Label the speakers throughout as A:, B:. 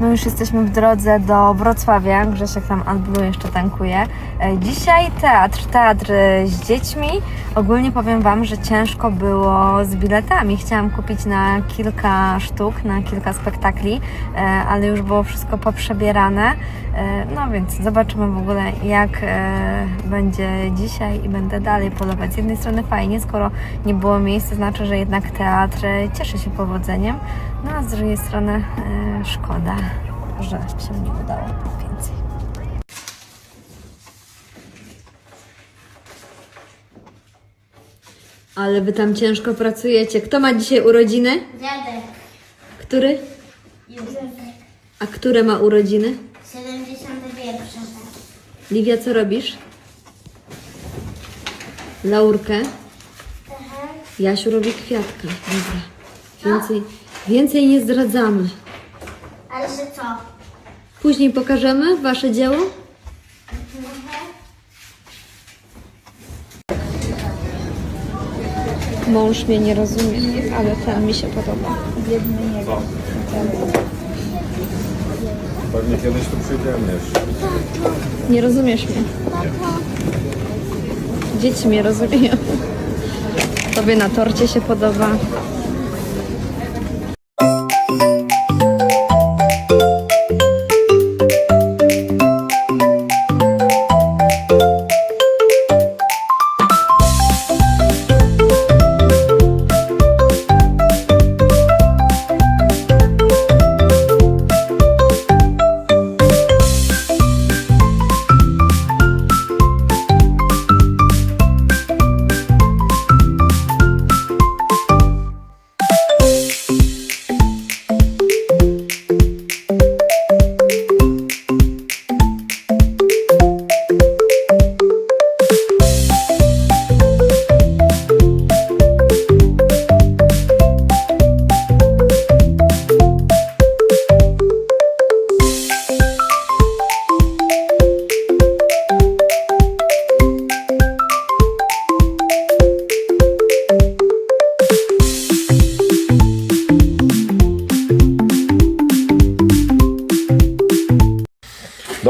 A: My już jesteśmy w drodze do Wrocławia. Grzesiek tam albo jeszcze tankuje. E, Dzisiaj teatr, teatr z dziećmi. Ogólnie powiem Wam, że ciężko było z biletami. Chciałam kupić na kilka sztuk, na kilka spektakli, e, ale już było wszystko poprzebierane. E, No więc zobaczymy w ogóle jak będzie dzisiaj i będę dalej polować. Z jednej strony fajnie, skoro nie było miejsc, to znaczy, że jednak teatr cieszy się powodzeniem, no a z drugiej strony szkoda, że się nie udało więcej. Ale wy tam ciężko pracujecie. Kto ma dzisiaj urodziny?
B: Dziadek.
A: Który?
B: Józef.
A: A które ma urodziny?
B: 71.
A: Livia, co robisz? Laurkę. Jasiu robi kwiatka. Dobra. Więcej, więcej nie zdradzamy.
B: Ale że co?
A: Później pokażemy wasze dzieło. Mąż mnie nie rozumie, ale ten mi się podoba. Biedny nie wiem.
C: Pewnie kiedyś tu przyjdziemy jeszcze.
A: Nie rozumiesz mnie. Dzieci mnie rozumieją. Tobie na torcie się podoba.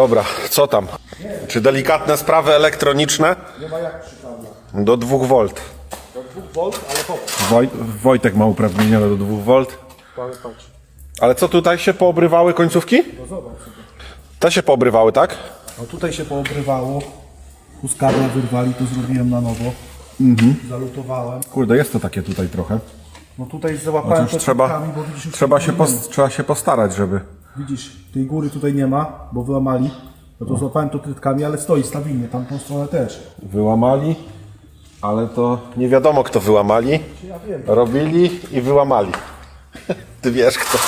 C: Dobra, co tam? Czy delikatne sprawy elektroniczne? Do 2 V. Woj, Wojtek ma uprawnienia do 2 V. Ale co tutaj się poobrywały końcówki? Te się poobrywały, tak?
D: No tutaj się poobrywało. Huskarę wyrwali, to zrobiłem na nowo. Zalutowałem.
C: Kurde, jest to takie tutaj trochę.
D: No tutaj załapałem to
C: trzeba,
D: trzeba, bo widzisz, już
C: trzeba,
D: tej
C: się pos, trzeba się postarać, żeby...
D: Widzisz, tej góry tutaj nie ma, bo wyłamali. No to złapałem to trytkami, ale stoi stabilnie, tamtą stronę też.
C: Wyłamali, ale to nie wiadomo kto wyłamali. Robili i wyłamali. Ty wiesz kto.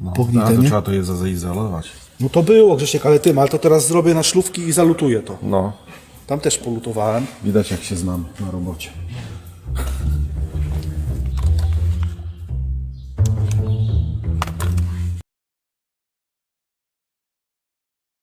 C: No,
D: Pognite,
C: to
D: nie?
C: trzeba to je zaizolować.
D: No to było Grzesiek, ale tym, ale to teraz zrobię na szlówki i zalutuję to.
C: No,
D: Tam też polutowałem.
C: widać jak się znamy na robocie.